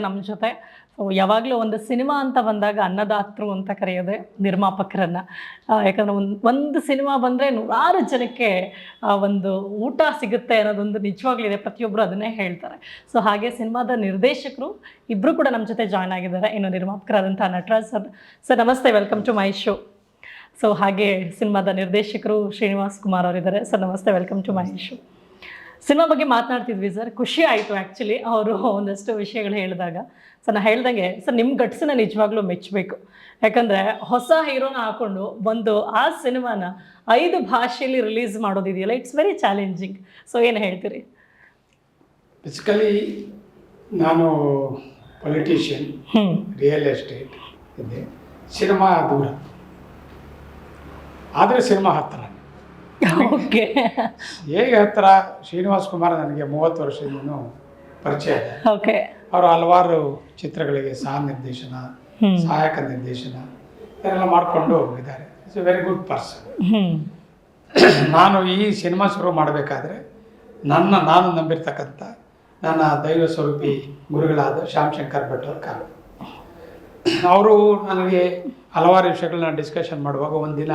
ನಮ್ಮ ಜೊತೆ. ಸೊ ಯಾವಾಗಲೂ ಒಂದು ಸಿನಿಮಾ ಅಂತ ಬಂದಾಗ ಅನ್ನದಾತೃ ಅಂತ ಕರೆಯೋದೆ ನಿರ್ಮಾಪಕರನ್ನ. ಯಾಕಂದರೆ ಒಂದು ಒಂದು ಸಿನಿಮಾ ಬಂದರೆ ನೂರಾರು ಜನಕ್ಕೆ ಒಂದು ಊಟ ಸಿಗುತ್ತೆ ಅನ್ನೋದೊಂದು ನಿಜವಾಗ್ಲಿದೆ ಪ್ರತಿಯೊಬ್ಬರು ಅದನ್ನೇ ಹೇಳ್ತಾರೆ. ಸೊ ಹಾಗೆ ಸಿನಿಮಾದ ನಿರ್ದೇಶಕರು ಇಬ್ಬರು ಕೂಡ ನಮ್ಮ ಜೊತೆ ಜಾಯ್ನ್ ಆಗಿದ್ದಾರೆ. ಇನ್ನು ನಿರ್ಮಾಪಕರಾದಂಥ ನಟರಾಜ್ ಸರ್. ಸರ್ ನಮಸ್ತೆ welcome to my show so ಹಾಗೆ ಸಿನಿಮಾದ ನಿರ್ದೇಶಕರು ಶ್ರೀನಿವಾಸ್ ಕುಮಾರ್ ಅವರಿದ್ದಾರೆ. ಸರ್ ನಮಸ್ತೆ welcome to my show cinema ಬಗ್ಗೆ ಮಾತನಾಡ್ತಿದ್ವಿ ಸರ್. ಖುಷಿ ಆಯಿತು ಆ್ಯಕ್ಚುಲಿ ಅವರು ಒಂದಷ್ಟು ವಿಷಯಗಳು ಹೇಳಿದಾಗ. ಸರ್ ನಾನು ಹೇಳ್ದಂಗೆ ಸರ್ ನಿಮ್ಮ ಗಟ್ಸನ್ನ ನಿಜವಾಗ್ಲೂ ಮೆಚ್ಚಬೇಕು. ಯಾಕಂದರೆ ಹೊಸ ಹೀರೋನ ಹಾಕೊಂಡು ಒಂದು ಆ ಸಿನಿಮಾನ ಐದು ಭಾಷೆಯಲ್ಲಿ ರಿಲೀಸ್ ಮಾಡೋದಿದೆಯಲ್ಲ ಇಟ್ಸ್ ವೆರಿ ಚಾಲೆಂಜಿಂಗ್ ಸೊ ಏನು ಹೇಳ್ತೀರಿ? ಬೇಸಿಕಲಿ ನಾನು ಪೊಲಿಟಿಷಿಯನ್ ರಿಯಲ್ ಎಸ್ಟೇಟ್ ಇದೆ. ಸಿನಿಮಾ ದೂರ. ಆದರೆ ಸಿನಿಮಾ ಹತ್ತಿರ ಓಕೆ. ಹೇಗೆ ಹತ್ರ ಶ್ರೀನಿವಾಸ್ ಕುಮಾರ್ ನನಗೆ ಮೂವತ್ತು ವರ್ಷದಿಂದನೂ ಪರಿಚಯ ಇದೆ. ಓಕೆ. ಅವರು ಹಲವಾರು ಚಿತ್ರಗಳಿಗೆ ಸಹ ನಿರ್ದೇಶನ ಸಹಾಯಕ ನಿರ್ದೇಶನ ಇದನ್ನೆಲ್ಲ ಮಾಡಿಕೊಂಡು ಹೋಗಿದ್ದಾರೆ. It's a very good person ನಾನು ಈ ಸಿನಿಮಾ ಶುರು ಮಾಡಬೇಕಾದ್ರೆ ನನ್ನ ನಾನು ನಂಬಿರ್ತಕ್ಕಂಥ ನನ್ನ ದೈವ ಸ್ವರೂಪಿ ಗುರುಗಳಾದ ಶ್ಯಾಮ್ ಶಂಕರ್ ಭಟ್ ಅವ್ರ ಕಾಲ. ಅವರು ನನಗೆ ಹಲವಾರು ವಿಷಯಗಳನ್ನ ಡಿಸ್ಕಷನ್ ಮಾಡುವಾಗ ಒಂದಿನ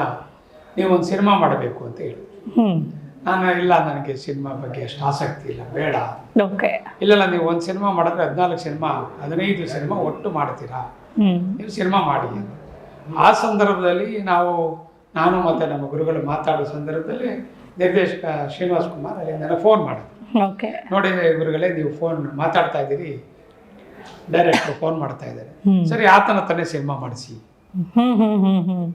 ನೀವು ಒಂದು ಸಿನಿಮಾ ಮಾಡಬೇಕು ಅಂತ ಹೇಳಿ ನಾನು ಇಲ್ಲ ನನಗೆ ಸಿನಿಮಾ ಬಗ್ಗೆ ಅಷ್ಟು ಆಸಕ್ತಿ ಇಲ್ಲ ಬೇಡ. ಓಕೆ. ಇಲ್ಲಲ್ಲ ನೀವು ಒಂದು ಸಿನಿಮಾ ಮಾಡಿದ್ರೆ ಹದಿನಾಲ್ಕು ಸಿನಿಮಾ ಹದಿನೈದು ಸಿನಿಮಾ ಒಟ್ಟು ಮಾಡ್ತೀರಾ? ನೀವು ಸಿನಿಮಾ ಮಾಡಿ ಆ ಸಂದರ್ಭದಲ್ಲಿ ನಾವು ನಾನು ಮತ್ತೆ ನಮ್ಮ ಗುರುಗಳು ಮಾತಾಡೋ ಸಂದರ್ಭದಲ್ಲಿ ನಿರ್ದೇಶಕ ಶ್ರೀನಿವಾಸ್ ಕುಮಾರ್ ಅಲ್ಲಿ ನನಗೆ ಫೋನ್ ಮಾಡಿದ್ರು. ನೋಡಿ ಗುರುಗಳೇ ನೀವು ಫೋನ್ ಮಾತಾಡ್ತಾ ಇದ್ದೀರಿ. ಡೈರೆಕ್ಟ್ರು ಫೋನ್ ಮಾಡ್ತಾ ಇದ್ದಾರೆ. ಸರಿ ಆತನ ತಾನೇ ಸಿನಿಮಾ ಮಾಡಿಸಿ.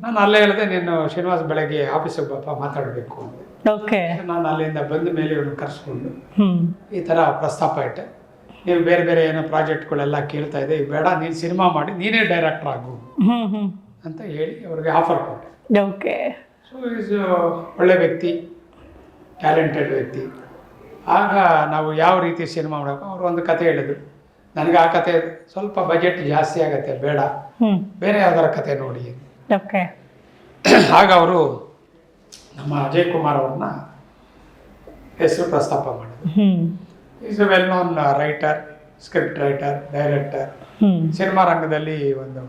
ನಾನು ಅಲ್ಲೇ ಹೇಳಿದೆ ನೀನು ಶ್ರೀನಿವಾಸ್ ಬೆಳಗ್ಗೆ ಆಫೀಸಿಗೆ ಬಪ್ಪ ಮಾತಾಡಬೇಕು ಓಕೆ. ನಾನು ಅಲ್ಲಿಂದ ಬಂದ ಮೇಲೆ ಇವ್ರನ್ನ ಕರೆಸ್ಕೊಂಡು ಈ ಥರ ಪ್ರಸ್ತಾಪ ಇಟ್ಟೆ. ನೀವು ಬೇರೆ ಬೇರೆ ಏನೋ ಪ್ರಾಜೆಕ್ಟ್ಗಳೆಲ್ಲ ಕೇಳ್ತಾ ಇದೆ ಬೇಡ ನೀನು ಸಿನಿಮಾ ಮಾಡಿ ನೀನೇ ಡೈರೆಕ್ಟರ್ ಆಗು ಅಂತ ಹೇಳಿ ಅವ್ರಿಗೆ ಆಫರ್ ಕೊಟ್ಟೆ. ಓಕೆ. ಸೊ ಈಸ್ ಒಳ್ಳೆ ವ್ಯಕ್ತಿ ಟ್ಯಾಲೆಂಟೆಡ್ ವ್ಯಕ್ತಿ. ಆಗ ನಾವು ಯಾವ ರೀತಿ ಸಿನಿಮಾ ಮಾಡಬೇಕು ಅವರು ಒಂದು ಕತೆ ಹೇಳಿದ್ರು. ನನಗೆ ಆ ಕತೆ ಸ್ವಲ್ಪ ಬಜೆಟ್ ಜಾಸ್ತಿ ಆಗತ್ತೆ ಬೇಡ. ಬೇರೆ ಯಾವ್ದಾರ ಕತೆ ನೋಡಿ. ಆಗ ಅವರು ನಮ್ಮ ಅಜಯ್ ಕುಮಾರ್ ಅವ್ರನ್ನ ಹೆಸರು ಪ್ರಸ್ತಾಪ ಮಾಡಿದ್ರು. Is a well known writer script writer director cinema ರಂಗದಲ್ಲಿ ಒಂದು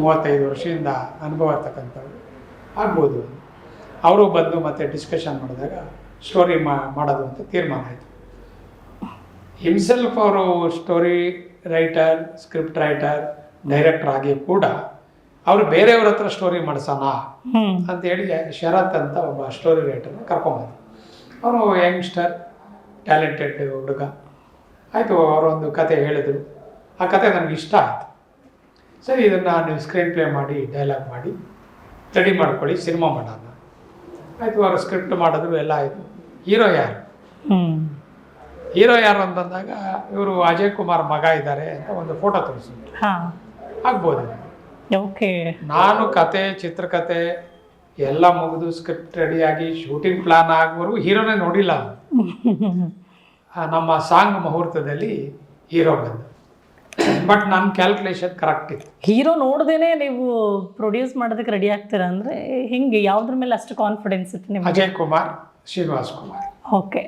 ಮೂವತ್ತೈದು ವರ್ಷದಿಂದ ಅನುಭವ ಇರ್ತಕ್ಕಂಥವ್ರು. ಆಗ್ಬೋದು. ಅವರು ಬಂದು ಮತ್ತೆ ಡಿಸ್ಕಷನ್ ಮಾಡಿದಾಗ ಸ್ಟೋರಿ ಮಾಡೋದು ಅಂತ ತೀರ್ಮಾನ ಆಯಿತು. ಹಿಮ್ಸೆಲ್ಫ್ ಅವರು story writer script writer director ಆಗಿ ಕೂಡ ಅವರು ಬೇರೆಯವ್ರ ಹತ್ರ ಸ್ಟೋರಿ ಮಾಡಿಸೋಣ ಅಂತ ಹೇಳಿ ಶರತ್ ಅಂತ ಒಬ್ಬ ಸ್ಟೋರಿ ರೈಟರ್ನ ಕರ್ಕೊಂಬಂದು ಅವನು ಯಂಗ್ಸ್ಟರ್ ಟ್ಯಾಲೆಂಟೆಡ್ ಹುಡುಗ. ಆಯಿತು ಅವರೊಂದು ಕತೆ ಹೇಳಿದರು. ಆ ಕತೆ ನನಗೆ ಇಷ್ಟ ಆಯಿತು. ಸರಿ ಇದನ್ನು ನೀವು ಸ್ಕ್ರೀನ್ ಪ್ಲೇ ಮಾಡಿ ಡೈಲಾಗ್ ಮಾಡಿ ರೆಡಿ ಮಾಡ್ಕೊಳ್ಳಿ ಸಿನಿಮಾ ಮಾಡೋಣ. ಆಯಿತು ಅವರು ಸ್ಕ್ರಿಪ್ಟ್ ಮಾಡಿದ್ರು ಎಲ್ಲ ಆಯಿತು. ಹೀರೋ ಯಾರು? ಹೀರೋ ಯಾರು ಅಂತಂದಾಗ ಇವರು ಅಜಯ್ ಕುಮಾರ್ ಮಗ ಇದ್ದಾರೆ ಅಂತ ಒಂದು ಫೋಟೋ ತೋರಿಸಿದ್ರು. ಹಾಂ. ಆಗ್ಬೋದು. ಓಕೆ. ನಾನು ಕತೆ ಚಿತ್ರಕತೆ ಎಲ್ಲ ಮುಗಿದು ಸ್ಕ್ರಿಪ್ಟ್ ರೆಡಿಯಾಗಿ ಶೂಟಿಂಗ್ ಪ್ಲಾನ್ ಆಗುವರೆಗೂ ಹೀರೋನೇ ನೋಡಿಲ್ಲ. ನಮ್ಮ ಸಾಂಗ್ ಮುಹೂರ್ತದಲ್ಲಿ ಹೀರೋ ಬಂದ. ಬಟ್ ನನ್ನ ಕ್ಯಾಲ್ಕುಲೇಷನ್ ಕರೆಕ್ಟ್ ಇತ್ತು. ಹೀರೋ ನೋಡ್ದೇನೆ ನೀವು ಪ್ರೊಡ್ಯೂಸ್ ಮಾಡೋದಕ್ಕೆ ರೆಡಿ ಆಗ್ತೀರಾ ಅಂದರೆ ಹಿಂಗೆ ಯಾವುದ್ರ ಮೇಲೆ ಅಷ್ಟು ಕಾನ್ಫಿಡೆನ್ಸ್ ಇತ್ತು ನಿಮಗೆ? ಅಜಯ್ ಕುಮಾರ್. ಶ್ರೀನಿವಾಸ್ ಕುಮಾರ್. ಓಕೆ.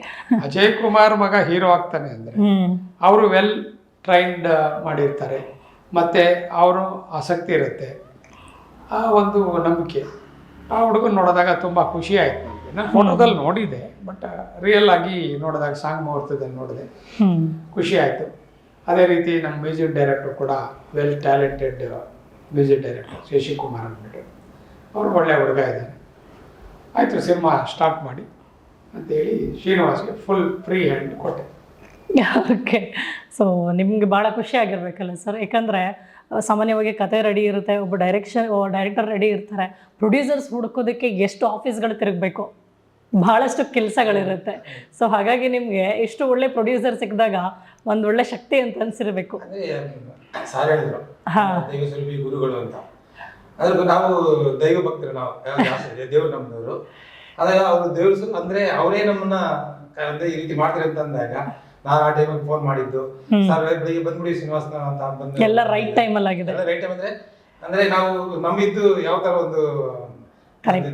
ಅಜಯ್ ಕುಮಾರ್ ಮಗ ಹೀರೋ ಆಗ್ತಾನೆ ಅಂದರೆ ಅವರು ವೆಲ್ ಟ್ರೈನ್ಡ್ ಮಾಡಿರ್ತಾರೆ. ಮತ್ತು ಅವರು ಆಸಕ್ತಿ ಇರುತ್ತೆ. ಆ ಒಂದು ನಂಬಿಕೆ. ಆ ಹುಡುಗನ ನೋಡಿದಾಗ ತುಂಬ ಖುಷಿ ಆಯಿತು ನನಗೆ. ನಾನು ಫೋಟೋದಲ್ಲಿ ನೋಡಿದೆ ಬಟ್ ರಿಯಲ್ ಆಗಿ ನೋಡಿದಾಗ ಸಾಂಗ್ ಮುಹೂರ್ತದಲ್ಲಿ ನೋಡಿದೆ. ಖುಷಿ ಆಯಿತು. ಅದೇ ರೀತಿ ನಮ್ಮ ಮ್ಯೂಸಿಕ್ ಡೈರೆಕ್ಟರ್ ಕೂಡ well talented music director Shashikumar ಅಂದ್ಬಿಟ್ಟು. ಅವರು ಒಳ್ಳೆಯ ಹುಡುಗ ಇದ್ದಾನೆ ಆಯಿತು ಸಿನಿಮಾ ಸ್ಟಾರ್ಟ್ ಮಾಡಿ. ಅಂತೇಳಿ ಶ್ರೀನಿವಾಸ್ಗೆ ಫುಲ್ ಫ್ರೀ ಹ್ಯಾಂಡ್ ಕೊಟ್ಟೆ. ಓಕೆ ಸೊ ನಿಮಗೆ ಭಾಳ ಖುಷಿ ಆಗಿರ್ಬೇಕಲ್ಲ ಸರ್ ಯಾಕಂದರೆ ಸಾಮಾನ್ಯವಾಗಿ ಕತೆ ರೆಡಿ ಇರುತ್ತೆ ಒಬ್ಬ ಡೈರೆಕ್ಷನ್ ಡೈರೆಕ್ಟರ್ ರೆಡಿ ಇರ್ತಾರೆ. ಪ್ರೊಡ್ಯೂಸರ್ಸ್ ಹುಡುಕೋದಕ್ಕೆ ಎಷ್ಟು ಆಫೀಸ್ಗಳು ತಿರುಗಬೇಕು? ಭಾಳಷ್ಟು ಕೆಲಸಗಳಿರುತ್ತೆ. ಸೊ ಹಾಗಾಗಿ ನಿಮಗೆ ಎಷ್ಟು ಒಳ್ಳೆ ಪ್ರೊಡ್ಯೂಸರ್ ಸಿಕ್ಕಿದಾಗ ಒಂದು ಒಳ್ಳೆ ಶಕ್ತಿ ಅಂತ ಅನ್ಸಿರ್ಬೇಕು. ಸಾರ್ ಹೇಳಿದ್ರು. ಹಾ. ದೈವ ಗುರುಗಳು ಅಂತ. ಅದ್ರ ನಾವು ದೈವ ಭಕ್ತರು ನಾವು ದೇವ್ರು ನಮ್ಮದವರು ಅದಾಗ ಅವರು ದೇವ್ರು ಅಂದ್ರೆ ಅವರೇ ನಮ್ಮನ್ನ ಅಂದ್ರೆ ಈ ರೀತಿ ಮಾಡ್ತಾರೆ ಅಂತ ಅಂದಾಗ ನಾನು ಆ ಟೈಮಲ್ಲಿ ಫೋನ್ ಮಾಡಿದ್ದು ಸರ್ ಬೆಳಿಗ್ಗೆ ಬಂದ್ಬಿಡಿ ಶ್ರೀನಿವಾಸ ಅಂತ ಬಂದು ಎಲ್ಲ ರೈಟ್ ಟೈಮಲ್ಲಿ ಆಗಿದೆ. ಎಲ್ಲ ರೈಟ್ ಟೈಮ್ ಅಂದ್ರೆ ಅಂದ್ರೆ ನಾವು ನಮ್ಮಿದ್ದು ಯಾವ ತರ ಒಂದು.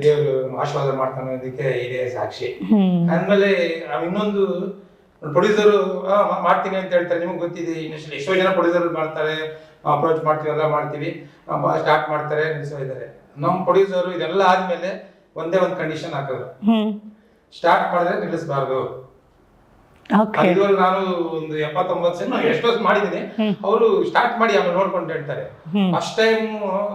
ದೇವರು ಆಶೀರ್ವಾದ ಮಾಡ್ತಾನೆ ಅನ್ನೋದಕ್ಕೆ ಇದೇ ಸಾಕ್ಷಿ. ಅಂದ್ಮೇಲೆ ಆದ್ಮೇಲೆ ಇನ್ನೊಂದು ಪ್ರೊಡ್ಯೂಸರ್ ಮಾಡ್ತೀನಿ ಅಂತ ಹೇಳ್ತಾರೆ ನಿಮ್ಗೆ ಗೊತ್ತಿದೆ ಎಷ್ಟೋ ಜನ ಪ್ರೊಡ್ಯೂಸರ್ ಮಾಡ್ತಾರೆ ಅಪ್ರೋಚ್ ಮಾಡ್ತೀವಿ ಎಲ್ಲ ಮಾಡ್ತೀವಿ ಸ್ಟಾರ್ಟ್ ಮಾಡ್ತಾರೆ ನಿಲ್ಸೋ ಇದ್ದಾರೆ ನಮ್ಮ ಪ್ರೊಡ್ಯೂಸರ್ ಇದೆಲ್ಲ ಆದ್ಮೇಲೆ ಒಂದೇ ಒಂದು ಕಂಡೀಷನ್ ಹಾಕೋದು. ಸ್ಟಾರ್ಟ್ ಮಾಡಿದ್ರೆ ನಿಲ್ಲಿಸಬಾರ್ದು. ನಾನು ಒಂದು ಎಪ್ಪತ್ತೊಂಬತ್ತು ಸಿನಿಮಾ ಎಷ್ಟೋ ಮಾಡಿದ್ದೀನಿ. ಅವರು ಸ್ಟಾರ್ಟ್ ಮಾಡಿ ಆಮೇಲೆ ನೋಡ್ಕೊಂಡು ಹೇಳ್ತಾರೆ. ಫಸ್ಟ್ ಟೈಮ್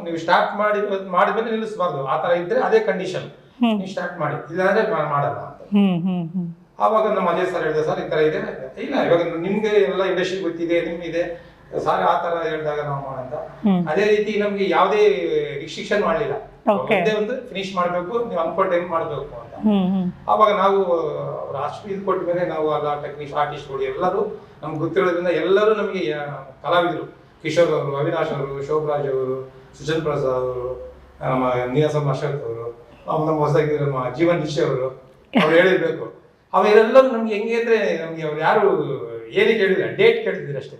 ನೀವು ಸ್ಟಾರ್ಟ್ ಮಾಡಿ ಮಾಡಿದ್ಮೇಲೆ ನಿಲ್ಲಿಸಬಾರ್ದು. ಆ ತರ ಇದ್ರೆ ಅದೇ ಕಂಡೀಷನ್ ನೀವು ಸ್ಟಾರ್ಟ್ ಮಾಡಿ. ಇಲ್ಲಾಂದ್ರೆ ಮಾಡಲ್ಲ ಅಂತ. ಆವಾಗ ನಮ್ಮ ಅಜಯ್ ಸರ್ ಹೇಳಿದೆ ಸರ್ ಈ ತರ ಇದೆ. ಇಲ್ಲ ಇವಾಗ ನಿಮ್ಗೆ ಎಲ್ಲ ಇಂಡಸ್ಟ್ರಿ ಗೊತ್ತಿದೆ ನಿಮ್ಗಿದೆ. ಸರ್ ಆ ತರ ಹೇಳಿದಾಗ ನಾವು ಮಾಡಂತ. ಅದೇ ರೀತಿ ನಮ್ಗೆ ಯಾವುದೇ ರಿಸ್ಟ್ರಿಕ್ಷನ್ ಮಾಡಲಿಲ್ಲ. Okay. ಒಂದೇ ಒಂದು ಫಿನಿಶ್ ಮಾಡಬೇಕು ನೀವು ಅನ್ಕೊಂಡ ಟೈಮ್ ಮಾಡಬೇಕು ಅಂತ. ಅವಾಗ ಆವಾಗ ನಾವು ಅವ್ರು ಅಷ್ಟು ಇದು ಕೊಟ್ಟ ಮೇಲೆ ನಾವು ಎಲ್ಲ ಟೆಕ್ನಿಷ್ ಆರ್ಟಿಸ್ಟ್ಗಳು ಎಲ್ಲರೂ ನಮ್ಗೆ ಗೊತ್ತಿರೋದ್ರಿಂದ ಎಲ್ಲರೂ ನಮಗೆ ಕಲಾವಿದರು. ಕಿಶೋರ್ ಅವರು ಅವಿನಾಶ್ ಅವರು ಶೋಭರಾಜ್ ಅವರು ಸುಜನ್ ಪ್ರಸಾದ್ ಅವರು ನಮ್ಮ ನೀರಸಂ ಅಶೋಕ್ ಅವರು ಅವ್ರು ನಮ್ಮ ಹೊಸದಾಗಿ ನಮ್ಮ ಜೀವನ್ ನಿಶ್ ಅವರು ಅವ್ರು ಹೇಳಿರ್ಬೇಕು. ಅವರೆಲ್ಲರೂ ನಮ್ಗೆ ಹೆಂಗೆ ಅಂದ್ರೆ ನಮ್ಗೆ ಅವ್ರು ಯಾರು ಏನಕ್ಕೆ ಹೇಳಿಲ್ಲ ಡೇಟ್ ಕೇಳ್ತಿದ್ರು ಅಷ್ಟೇ.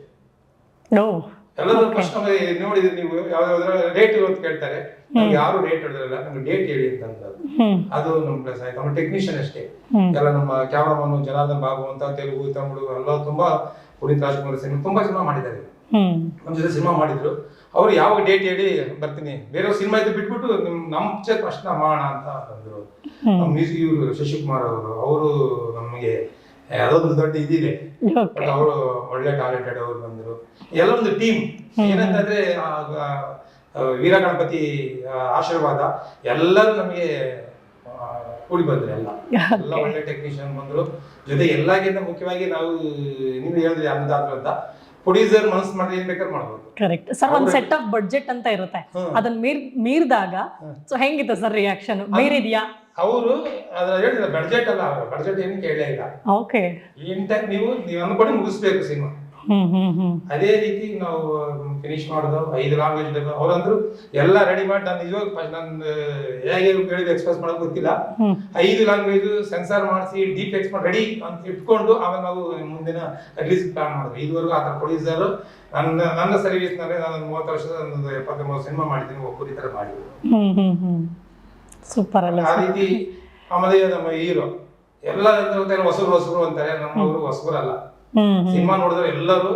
ಎಲ್ಲರೂ ಪ್ರಶ್ನೆ ನೋಡಿದ್ರೆ ನೀವು ಯಾವ್ದಾದ್ರು ಡೇಟ್ ಅಂತ ಕೇಳ್ತಾರೆ. ನಮ್ಗೆ ಯಾರು ಡೇಟ್ ಹೇಳಿದ್ರಲ್ಲ ನಮ್ಗೆ ಡೇಟ್ ಹೇಳಿ ಅಂತ ಅಂದ್ರು. ಅದು ನಮ್ಮ ಪ್ಲಸ್ ಆಯ್ತು ನಮ್ಮ ಟೆಕ್ನಿಷಿಯನ್ ಅಷ್ಟೇ. ಎಲ್ಲ ನಮ್ಮ ಕ್ಯಾಮರಾಮನ್ ಜನಾರ್ದನ್ ಬಾಬು ಅಂತ ತೆಲುಗು ತಮಿಳು ಎಲ್ಲ ತುಂಬಾ ಪುನೀತ್ ರಾಜ್ಕುಮಾರ್ ಸಿನಿಮಾ ತುಂಬಾ ಸಿನಿಮಾ ಮಾಡಿದ್ದಾರೆ. ಒಂದ್ ನಮ್ಮ ಜೊತೆ ಸಿನಿಮಾ ಮಾಡಿದ್ರು. ಅವ್ರು ಯಾವ ಡೇಟ್ ಹೇಳಿ ಬರ್ತೀನಿ. ಬೇರೆ ಸಿನಿಮಾ ಇದ್ದು ಬಿಟ್ಬಿಟ್ಟು ನಿಮ್ ನಮ್ಮ ಪ್ರಶ್ನೆ ಮಾಡೋಣ ಅಂತ ಅಂದ್ರು ಮ್ಯೂಸಿಕ್ ಇವರು ಶಶಿಕುಮಾರ್ ಅವರು ಅವರು ನಮಗೆ ಅದೊಂದು ದೊಡ್ಡ ಇದಿದೆ ಅವರು ಒಳ್ಳೆ ಟ್ಯಾಲೆಂಟೆಡ್ ಅವರು ಬಂದರು. ಎಲ್ಲ ಒಂದು ಟೀಮ್ ಏನಂತಂದ್ರೆ ವೀರ ಗಣಪತಿ ಆಶೀರ್ವಾದ ಎಲ್ಲರೂ ನಮಗೆ ಕೂಡಿ ಬಂದ್ರು ಎಲ್ಲ. ಎಲ್ಲ ಒಳ್ಳೆ ಟೆಕ್ನಿಷಿಯನ್ ಬಂದ್ರು. ಜೊತೆ ಎಲ್ಲಕ್ಕಿಂತ ಮುಖ್ಯವಾಗಿ ನಾವು ನೀವು ಹೇಳಿದ್ರೆ ಅನ್ನದಾತ ಅಂತ. ಪ್ರೊಡ್ಯೂಸರ್ ಮನಸ್ಸು ಮಾಡಿ ಏನ್ ಬೇಕಾದ್ರೆ ಮಾಡ್ಬೋದು. ಕರೆಕ್ಟ್ ಸರ್ ಒಂದು ಸೆಟ್ ಆಫ್ ಬಡ್ಜೆಟ್ ಅಂತ ಇರುತ್ತೆ. ಅದನ್ನ ಮೀರ್ ಮೀರಿದಾಗ ಸೊ ಹೆಂಗಿತ್ತು ಸರ್ ರಿಯಾಕ್ಷನ್ ಮೀರಿದ್ಯಾ? ಅವರು ಅದ್ರ ಹೇಳಿದ್ರೆ ಬಡ್ಜೆಟ್ ಅಲ್ಲ ಬಡ್ಜೆಟ್ ಏನು ಕೇಳೇ ಇಲ್ಲ. ಓಕೆ ಇನ್ ಟೈಮ್ ನೀವು ನೀವು ಅನ್ಕೊಂಡು ಮುಗಿಸ್ಬೇಕು ಸಿನಿಮಾ. ಅದೇ ರೀತಿ ನಾವು ಫಿನಿಶ್ ಮಾಡೋದು ಐದು ಲ್ಯಾಂಗ್ವೇಜ್ ಅವ್ರಂದ್ರು ಎಲ್ಲ ರೆಡಿ ಮಾಡಿ ನಾನು ಫಸ್ಟ್ ನಾನು ಹೇಗೆ ಕೇಳಿದ ಎಕ್ಸ್ಪ್ರೆಸ್ ಮಾಡೋದು ಗೊತ್ತಿಲ್ಲ. ಐದು ಲಾಂಗ್ವೇಜ್ ಸೆನ್ಸಾರ್ ಮಾಡಿಸಿ ಡೀಪ್ ಎಕ್ಸ್ ಮಾಡಿ ರೆಡಿ ಅಂತ ಇಟ್ಕೊಂಡು ಆಮೇಲೆ ನಾವು ಮುಂದಿನ ರಿಲೀಸ್ ಪ್ಲಾನ್ ಮಾಡಿದ್ವಿ ಇದುವರೆಗೂ ಆ ಥರ ಪ್ರೊಡ್ಯೂಸರ್ ನನ್ನ ನನ್ನ ಸರ್ವಿಸ್ನಲ್ಲಿ ನಾನು ಮೂವತ್ತು ವರ್ಷದ ಒಂದು ಎಪ್ಪತ್ತೊಂಬತ್ತು ಸಿನಿಮಾ ಮಾಡಿದ್ದೀನಿ ಒಬ್ಬರು ತರ ಮಾಡಿ ಮಾಡಿದ್ರು ಸೂಪರ್ ಅಲ್ಲ ಆ ರೀತಿ ಆಮೇಲೆ ನಮ್ಮ ಹೀರೋ ಎಲ್ಲ ಹೊಸಬ್ರು ಹೊಸಬ್ರು ಅಂತಾರೆ ನಮ್ಮವರು ಊರು ಹ್ಮ್. ಸಿನಿಮಾ ನೋಡಿದ್ರೆ ಎಲ್ಲರೂ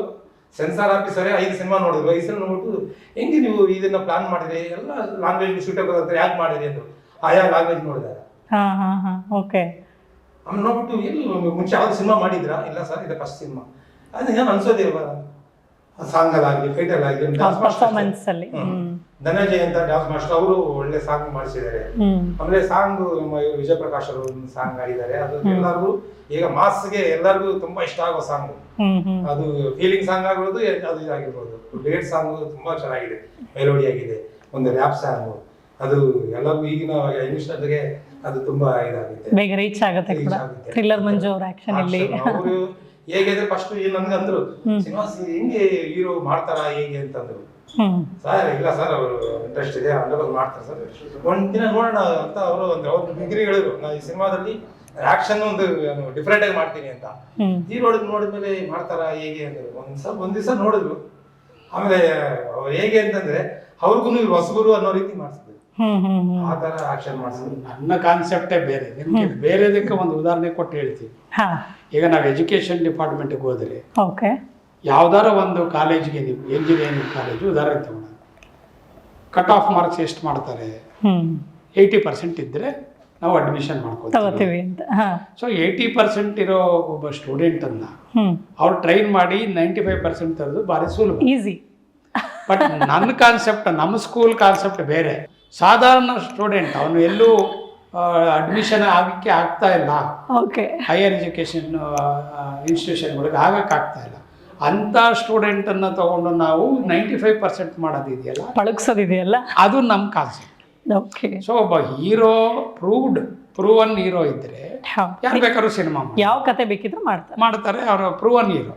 ಸೆನ್ಸಾರ್ ಆಫೀಸರೇ ಐದು ಸಿನಿಮಾ ನೋಡಿದ್ರು. ಐದು ಸಿನಿಮಾ ನೋಡ್ಬಿಟ್ಟು ಹೆಂಗೆ ನೀವು ಇದನ್ನ ಪ್ಲಾನ್ ಮಾಡಿದ್ರಿ? ಎಲ್ಲ ಲ್ಯಾಂಗ್ವೇಜ್ ಸೂಟೇಬಲ್ ಅಂತ ಯಾಕೆ ಮಾಡಿದ್ರಿ ಅಂದ್ರು. ಆಯಾ ಲ್ಯಾಂಗ್ವೇಜ್ ನೋಡಿದಾರೆ. ಓಕೆ ಆಮೇಲೆ ನೋಡ್ಬಿಟ್ಟು ಎಲ್ಲಿ ಮುಂಚೆ ಯಾವ್ದು ಸಿನಿಮಾ ಮಾಡಿದ್ರಾ? ಇಲ್ಲ ಸರ್ ಇದು ಫಸ್ಟ್ ಸಿನಿಮಾ. ಅದು ಏನು ಅನ್ಸೋದೇ ಇಲ್ವಾ ಸಾಂಗ್ ಅಲ್ಲಾಗಲಿ ಧನಂಜಯ್ ಅಂತ ಡ್ಯಾನ್ಸ್ ಮಾಸ್ಟರ್ ಅವರು ಒಳ್ಳೆ ಸಾಂಗ್ ಮಾಡಿಸಿದ್ದಾರೆ. ಆಮೇಲೆ ಸಾಂಗ್ ವಿಜಯ ಪ್ರಕಾಶ್ ಅವರು ಒಂದು ಸಾಂಗ್ ಆಡಿದ್ದಾರೆ ಅದು ಎಲ್ಲರಿಗೂ ಈಗ ಮಾಸ್ಗೆ ಎಲ್ಲರಿಗೂ ತುಂಬಾ ಇಷ್ಟ ಆಗೋ ಸಾಂಗ್. ಅದು ಫೀಲಿಂಗ್ ಸಾಂಗ್ ಆಗಿರೋದು ಅದು ಇದಾಗಿರ್ಬೋದು. ಡೇಟ್ ಸಾಂಗ್ ತುಂಬಾ ಚೆನ್ನಾಗಿದೆ ಮೆಲೋಡಿ ಆಗಿದೆ ಒಂದು ರ್ಯಾಪ್ ಸಾಂಗ್ ಅದು ಎಲ್ಲರಿಗೂ ಈಗಿನ ಯಂಗ್ಸ್ಟರ್ಗೆ ಅದು ತುಂಬಾ ಇದಾಗುತ್ತೆ. ಬೇಗ ರೀಚ್ ಆಗುತ್ತೆ ಥ್ರಿಲ್ಲರ್ ಮಂಜು ಅವ್ರ ಆಕ್ಷನ್ ಇಲ್ಲಿ. ಅವರು ಫಸ್ಟ್ ನನ್ಗೆ ಅಂದ್ರು ಸಿನಿಮಾ ಹೆಂಗೆ ಹೀರೋ ಮಾಡ್ತಾರಾ ಹೇಗೆ? ಅಂತಂದ್ರು. ಸರ್ ಇಲ್ಲ ಸರ್ ಅವರು ಇಂಟ್ರೆಸ್ಟ್ ಇದೆ ಹಂಡ್ರೆಡ್ ಮಾಡ್ತಾರೆ ಸರ್. ಒಂದ್ ದಿನ ನೋಡೋಣ ಅಂತ ಅವರು ಒಂದು ಅವ್ರ ಡಿಗ್ರಿ ಹೇಳಿದ್ರು. ನಾ ಈ ಸಿನಿಮಾದಲ್ಲಿ ಆಕ್ಷನ್ ಒಂದು ಡಿಫ್ರೆಂಟ್ ಆಗಿ ಮಾಡ್ತೀನಿ ಅಂತ. ಹ್ಮ್. ಹೀರೋ ನೋಡಿದ್ಮೇಲೆ ಮಾಡ್ತಾರಾ ಹೇಗೆ ಅಂದ್ರು ಒಂದ್ ಸಲ ಒಂದ್ ದಿವಸ ನೋಡಿದ್ರು. ಆಮೇಲೆ ಅವ್ರು ಹೇಗೆ ಅಂತಂದ್ರೆ ಅವ್ರಿಗೂ ನೀವು ಹೊಸಬರು ಅನ್ನೋ ರೀತಿ ಮಾಡಿಸಿದ್ರು. ಆ ತರ ಆಕ್ಷನ್ ಮಾಡಿಸಿದ್ರು. ನನ್ನ ಕಾನ್ಸೆಪ್ಟೇ ಬೇರೆ. ನಿಮ್ಗೆ ಬೇರೆದಕ್ಕೆ ಒಂದು ಉದಾಹರಣೆ ಕೊಟ್ಟು ಹೇಳ್ತೀನಿ. ಹಾ. ಈಗ ನಾವು ಎಜುಕೇಶನ್ ಡಿಪಾರ್ಟ್ಮೆಂಟ್ಗೆ ಹೋದ್ರೆ ಓಕೆ ಯಾವ್ದಾರ ಒಂದು ಕಾಲೇಜ್ಗೆ ನೀವು ಎಂಜಿನಿಯರಿಂಗ್ ಕಾಲೇಜು ಉದಾಹರಣೆ ತಗೊಳ್ಳೋಣ ಕಟ್ ಆಫ್ ಮಾರ್ಕ್ಸ್ ಎಷ್ಟು ಮಾಡ್ತಾರೆ? ಏಯ್ಟಿ ಪರ್ಸೆಂಟ್ ಇದ್ದರೆ ನಾವು ಅಡ್ಮಿಷನ್ ಮಾಡ್ಕೊತೀವಿ. ಅಂತ ಸೊ ಏಯ್ಟಿ ಪರ್ಸೆಂಟ್ ಇರೋ ಒಬ್ಬ ಸ್ಟೂಡೆಂಟ್ ಹ್ಮ್. ಅವ್ರು ಟ್ರೈನ್ ಮಾಡಿ ನೈಂಟಿ ಫೈವ್ ಪರ್ಸೆಂಟ್ ತರೋದು ಭಾರಿ ಸುಲಭ. ಈಸಿ ಬಟ್ ನನ್ನ ಕಾನ್ಸೆಪ್ಟ್ ನಮ್ಮ ಸ್ಕೂಲ್ ಕಾನ್ಸೆಪ್ಟ್ ಬೇರೆ. ಸಾಧಾರಣ ಸ್ಟೂಡೆಂಟ್ ಅವನು ಎಲ್ಲೂ ಅಡ್ಮಿಷನ್ ಆಗಕ್ಕೆ ಆಗ್ತಾ ಇಲ್ಲ. ಹೈಯರ್ ಎಜುಕೇಶನ್ ಇನ್ಸ್ಟಿಟ್ಯೂಷನ್ಗಳಿಗೆ ಆಗಕ್ಕೆ ಆಗ್ತಾ ಇಲ್ಲ. ಅಂಥ ಸ್ಟೂಡೆಂಟನ್ನು ತಗೊಂಡು ನಾವು ನೈಂಟಿ ಫೈವ್ ಪರ್ಸೆಂಟ್ ಮಾಡೋದಿದೆಯಲ್ಲ? ಪಳಗಿಸೋದಿದೆಯಲ್ಲ? ಅದು ನಮ್ಮ ಕಾನ್ಸೆಪ್ಟ್. ಓಕೆ ಸೊ ಒಬ್ಬ ಹೀರೋ ಪ್ರೂವ್ಡ್ ಪ್ರೂವನ್ ಹೀರೋ ಇದ್ದರೆ ಯಾರು ಬೇಕಾದ್ರೂ ಸಿನಿಮಾ ಯಾವ ಕತೆ ಬೇಕಿದ್ರು ಮಾಡ್ತಾರೆ. ಮಾಡ್ತಾರೆ ಅವರ ಪ್ರೂವನ್ ಹೀರೋ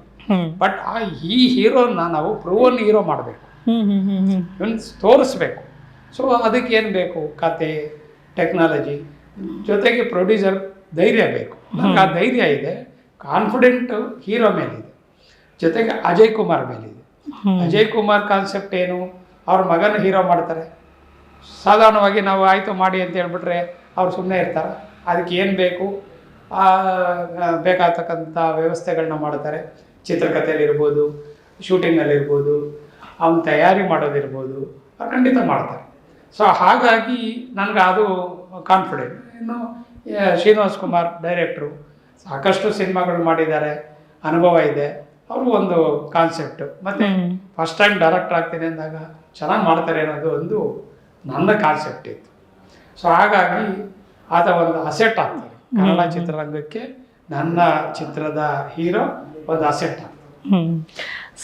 ಬಟ್ ಆ ಈ ಹೀರೋನ ನಾವು ಪ್ರೂವನ್ ಹೀರೋ ಮಾಡಬೇಕು. ತೋರಿಸ್ಬೇಕು. ಸೊ ಅದಕ್ಕೆ ಏನು ಬೇಕು? ಕತೆ ಟೆಕ್ನಾಲಜಿ ಜೊತೆಗೆ ಪ್ರೊಡ್ಯೂಸರ್ ಧೈರ್ಯ ಬೇಕು. ನಂಗೆ ಆ ಧೈರ್ಯ ಇದೆ. ಕಾನ್ಫಿಡೆಂಟ್ ಹೀರೋ ಮೇಲಿದೆ. ಜೊತೆಗೆ ಅಜಯ್ ಕುಮಾರ್ ಮೇಲಿದೆ. ಅಜಯ್ ಕುಮಾರ್ ಕಾನ್ಸೆಪ್ಟ್ ಏನು? ಅವ್ರ ಮಗನ ಹೀರೋ ಮಾಡ್ತಾರೆ. ಸಾಧಾರಣವಾಗಿ ನಾವು ಆಯಿತು ಮಾಡಿ ಅಂತ ಹೇಳ್ಬಿಟ್ರೆ ಅವ್ರು ಸುಮ್ಮನೆ ಇರ್ತಾರೆ. ಅದಕ್ಕೆ ಏನು ಬೇಕು? ಬೇಕಾಗ್ತಕ್ಕಂಥ ವ್ಯವಸ್ಥೆಗಳನ್ನ ಮಾಡ್ತಾರೆ. ಚಿತ್ರಕಥೆಯಲ್ಲಿರ್ಬೋದು ಶೂಟಿಂಗಲ್ಲಿರ್ಬೋದು ಅವ್ನ ತಯಾರಿ ಮಾಡೋದಿರ್ಬೋದು ಅವ್ರು ಖಂಡಿತ ಮಾಡ್ತಾರೆ. ಸೊ ಹಾಗಾಗಿ ನನಗೆ ಅದು ಕಾನ್ಫಿಡೆಂಟ್ ಇನ್ನು ಶ್ರೀನಿವಾಸ್ ಕುಮಾರ್ ಡೈರೆಕ್ಟ್ರು ಸಾಕಷ್ಟು ಸಿನಿಮಾಗಳು ಮಾಡಿದ್ದಾರೆ. ಅನುಭವ ಇದೆ. ಅವರು ಒಂದು ಕಾನ್ಸೆಪ್ಟ್ ಮತ್ತೆ ಫಸ್ಟ್ ಟೈಮ್ ಡೈರೆಕ್ಟರ್ ಆಗ್ತೀನಿ ಅಂದಾಗ ಚೆನ್ನಾಗಿ ಮಾಡ್ತಾರೆ ಅನ್ನೋದು ಒಂದು ನನ್ನ ಕಾನ್ಸೆಪ್ಟ್ ಇತ್ತು. ಸೊ ಹಾಗಾಗಿ ಆತ ಒಂದು ಅಸೆಟ್ ಆಗ್ತಾರೆ. ಕನ್ನಡ ಚಿತ್ರರಂಗಕ್ಕೆ ನನ್ನ ಚಿತ್ರದ ಹೀರೋ ಒಂದು asset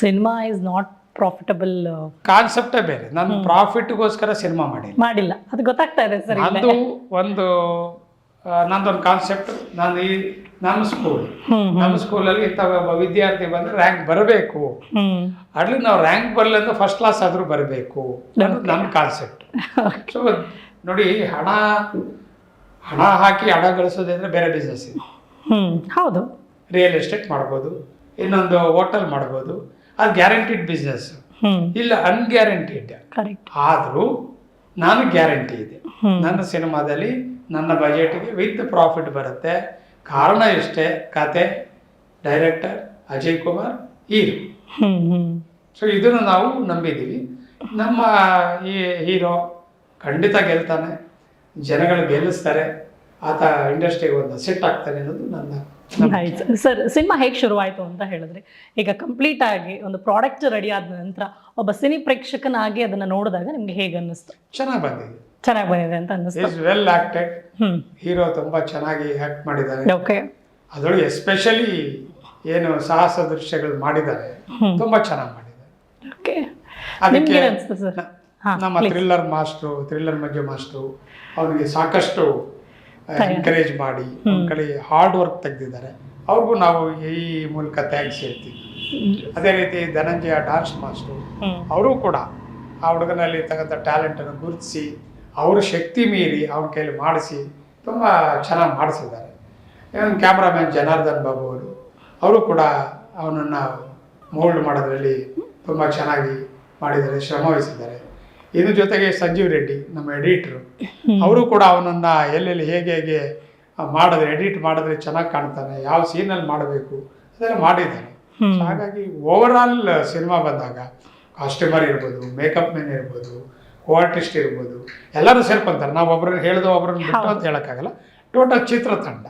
cinema is not profitable ಕಾನ್ಸೆಪ್ಟೇ ಬೇರೆ. ನಾನು ಪ್ರಾಫಿಟ್ಗೋಸ್ಕರ ಸಿನಿಮಾ ಮಾಡಿಲ್ಲ. ಮಾಡಿಲ್ಲ. ಅದು ಗೊತ್ತಾಗ್ತಾ ಇದೆ ಸರ್ ಅದು ಒಂದು ನಂದೊಂದು ಕಾನ್ಸೆಪ್ಟ್ ನಾನು ಈ ನಮ್ಮ ಸ್ಕೂಲ್ ನಮ್ಮ ಸ್ಕೂಲಲ್ಲಿ ಇಂಥ ಒಬ್ಬ ವಿದ್ಯಾರ್ಥಿ ಬಂದರೆ ರ್ಯಾಂಕ್ ಬರಬೇಕು. ಅಡ್ಲಿ ನಾವು ರ್ಯಾಂಕ್ ಬರಲಿಂದ ಫಸ್ಟ್ ಕ್ಲಾಸ್ ಆದರೂ ಬರಬೇಕು. ಅನ್ನೋದು ನನ್ನ ಕಾನ್ಸೆಪ್ಟ್ ಸೊ ನೋಡಿ ಹಣ ಹಣ ಹಾಕಿ ಹಣ ಗಳಿಸೋದಂದ್ರೆ ಬೇರೆ ಬಿಸ್ನೆಸ್ ಇದೆ. ಹೌದು. ರಿಯಲ್ ಎಸ್ಟೇಟ್ ಮಾಡ್ಬೋದು ಇನ್ನೊಂದು ಹೋಟೆಲ್ ಮಾಡ್ಬೋದು ಅದು ಗ್ಯಾರಂಟಿಡ್ ಬಿಸ್ನೆಸ್ ಇಲ್ಲ ಅನ್ಗ್ಯಾರಂಟಿಡ್ ಕರೆಕ್ಟ್ ಆದರೂ ನಾನು ಗ್ಯಾರಂಟಿ ಇದೆ. ನನ್ನ ಸಿನಿಮಾದಲ್ಲಿ ನನ್ನ ಬಜೆಟ್ಗೆ ವಿತ್ ಪ್ರಾಫಿಟ್ ಬರುತ್ತೆ. ಕಾರಣ ಇಷ್ಟೇ ಕತೆ director Ajay Kumar hero. So ಇದನ್ನು ನಾವು ನಂಬಿದ್ದೀವಿ. ನಮ್ಮ ಈ ಹೀರೋ ಖಂಡಿತ ಗೆಲ್ತಾನೆ ಜನಗಳು ಗೆಲ್ಲಿಸ್ತಾರೆ ಆತ ಇಂಡಸ್ಟ್ರಿಗೆ ಒಂದು ಸೆಟ್ ಆಗ್ತಾನೆ ಅನ್ನೋದು ನನ್ನ. ಸರ್ ಸಿನಿಮಾ ಹೇಗೆ ಶುರುವಾಯಿತು ಅಂತ ಹೇಳಿದ್ರೆ ಈಗ ಕಂಪ್ಲೀಟ್ ಆಗಿ ಒಂದು ಪ್ರಾಡಕ್ಟ್ ರೆಡಿ ಆದ ನಂತರ ಒಬ್ಬ ಸಿನಿ ಪ್ರೇಕ್ಷಕನಾಗಿ ಅದನ್ನು ನೋಡಿದಾಗ ನಿಮ್ಗೆ ಹೇಗೆ ಅನ್ನಿಸ್ತು? ಚೆನ್ನಾಗಿ ಬಂದಿದೆ. ಚೆನ್ನಾಗಿ ಬಂದಿದೆ ಅಂತ ಅನ್ನಿಸ್ತು. ವೆಲ್ ಆಕ್ಟೆಡ್ ಹ್ಮ್. ಹೀರೋ ತುಂಬ ಚೆನ್ನಾಗಿ ಆಕ್ಟ್ ಮಾಡಿದ್ದಾರೆ. ಓಕೆ ಅದರೊಳಗೆ ಎಸ್ಪೆಷಲಿ ಏನು ಸಾಹಸ ದೃಶ್ಯಗಳು ಮಾಡಿದ್ದಾರೆ. ತುಂಬಾ ಚೆನ್ನಾಗಿ ಮಾಡಿದ್ದಾರೆ. ಓಕೆ ಅದಕ್ಕೆ ನಿಮ್ಗೆ ಅನಿಸ್ತು ಸರ್ ನಮ್ಮ ಥ್ರಿಲ್ಲರ್ ಮಾಸ್ಟ್ರು ಥ್ರಿಲ್ಲರ್ ಮಧ್ಯ ಮಾಸ್ಟ್ರು ಅವನಿಗೆ ಸಾಕಷ್ಟು ಎನ್ಕರೇಜ್ ಮಾಡಿ ಒಂದ್ ಕಡೆ ಹಾರ್ಡ್ ವರ್ಕ್ ತೆಗೆದಿದ್ದಾರೆ. ಅವ್ರಿಗೂ ನಾವು ಈ ಮೂಲಕ ಥ್ಯಾಂಕ್ಸ್ ಹೇಳ್ತೀವಿ. ಅದೇ ರೀತಿ ಧನಂಜಯ ಡಾನ್ಸ್ ಮಾಸ್ಟ್ರು ಅವರು ಕೂಡ ಆ ಹುಡುಗನಲ್ಲಿ ಟ್ಯಾಲೆಂಟನ್ನು ಗುರುತಿಸಿ ಅವರು ಶಕ್ತಿ ಮೀರಿ ಅವನ ಕೈಲಿ ಮಾಡಿಸಿ ತುಂಬ ಚೆನ್ನಾಗಿ ಮಾಡಿಸಿದ್ದಾರೆ. ಇವನ್ ಕ್ಯಾಮ್ರಾಮ್ಯಾನ್ ಜನಾರ್ದನ್ ಬಾಬು ಅವರು ಅವರು ಕೂಡ ಅವನನ್ನು ಮೋಲ್ಡ್ ಮಾಡೋದ್ರಲ್ಲಿ ತುಂಬ ಚೆನ್ನಾಗಿ ಮಾಡಿದ್ದಾರೆ ಶ್ರಮ ವಹಿಸಿದ್ದಾರೆ. ಇದ್ರ ಜೊತೆಗೆ ಸಂಜೀವ್ ರೆಡ್ಡಿ ನಮ್ಮ ಎಡಿಟ್ರು ಅವರು ಕೂಡ ಅವನನ್ನು ಎಲ್ಲೆಲ್ಲಿ ಹೇಗೆ ಹೇಗೆ ಮಾಡಿದ್ರೆ ಎಡಿಟ್ ಮಾಡಿದ್ರೆ ಚೆನ್ನಾಗಿ ಕಾಣ್ತಾನೆ ಯಾವ ಸೀನಲ್ಲಿ ಮಾಡಬೇಕು ಅದೆಲ್ಲ ಮಾಡಿದ್ದಾನೆ. ಹಾಗಾಗಿ ಓವರ್ ಆಲ್ ಸಿನಿಮಾ ಬಂದಾಗ ಕಾಸ್ಟ್ಯೂಮರ್ ಇರ್ಬೋದು ಮೇಕಪ್ ಮೆನ್ ಇರ್ಬೋದು ಆರ್ಟಿಸ್ಟ್ ಇರ್ಬೋದು ಎಲ್ಲರೂ ಸೇರ್ಕೊಂತಾರೆ. ನಾವು ಒಬ್ಬರನ್ನು ಹೇಳ್ದು ಒಬ್ಬರನ್ನು ಬಿಟ್ಟು ಅಂತ ಹೇಳೋಕ್ಕಾಗಲ್ಲ. ಟೋಟಲ್ ಚಿತ್ರತಂಡ